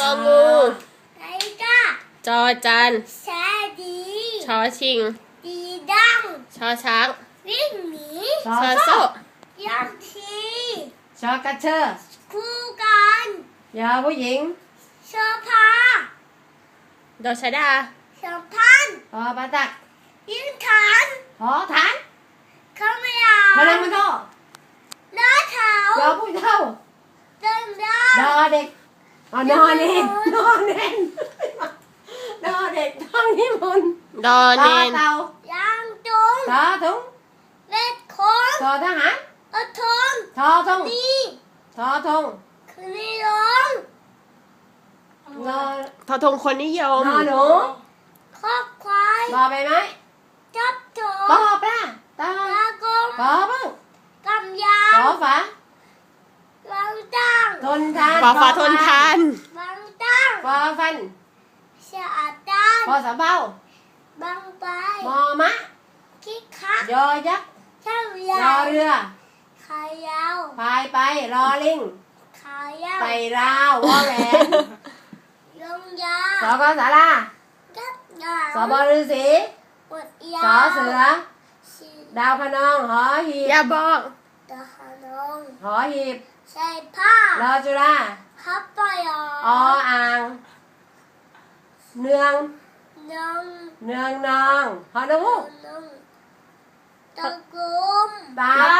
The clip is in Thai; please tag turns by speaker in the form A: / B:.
A: งองู
B: ไก่ก้า
A: จอจัน
B: แสดี
A: ชอชิง
B: ดีดัง
A: ชอช้าง
B: วิ่งหนี
C: ชอ
A: ชอ
C: โซ่
A: โซ่
B: ยักที
C: ชอกระเชอร์
B: คู่กัน
C: ยอผู้หญิง
B: เสื้อผ้า
A: ดอชดา
B: เสื้อพัน
C: พอปาตัก
B: ยิงฐาน
C: หอฐาน
B: ข้าไม่อยา
C: พลังมันโต
B: น้าเท้าย
C: อผู้เท่า
B: เดินได้
C: ดอเด็ก อ๋อนอนเองนอนเองดอเด็กท้องนิมนต์
A: ดอ
C: ต่
A: เน
C: อนเต่ายา
B: งจุง
C: ทอถุง
B: เล็ดคน
C: ทอทหาร
B: อดทน
C: ทอทง
B: ดี
C: ทอทง
B: คืนนี้ร้อง
C: นอ
A: ทอทงคนนิยม
C: นอหนู
B: คอกควาย
C: บอใบไม้
B: จับโจ
C: บอปลาตา
B: ตากง
C: บอบ้าง
B: กำยา
C: ขอฝาวา
B: งตัง
C: ทนทาน
A: ฝาฝาทนทาน
B: บางตัง
C: ฟอฟัน
B: สะอาดตัน
C: พอสะเบา
B: บางไป
C: มอมะ
B: คิกคัก
C: ยอยักษ์
B: เช่ารยา
C: อเรือ
B: ขายาว
C: พายไปรอลิง
B: ขายาว
C: ไปราววอแหวน
B: ลงยา
C: สอกสารา
B: กัดยา
C: สอบฤาษี
B: ปวดยา
C: สอเสือ
B: สี
C: ดาวคะนองหอหีบ
A: อย่าบอก
B: ตะหานง
C: หอหีบ
B: ใส่ผ้าร
C: อจุฬา
B: ฮับปอยอ
C: ออ่าง เนือง
B: นง
C: เนืองนองหอนู
B: นงตะกุม
C: ตาโต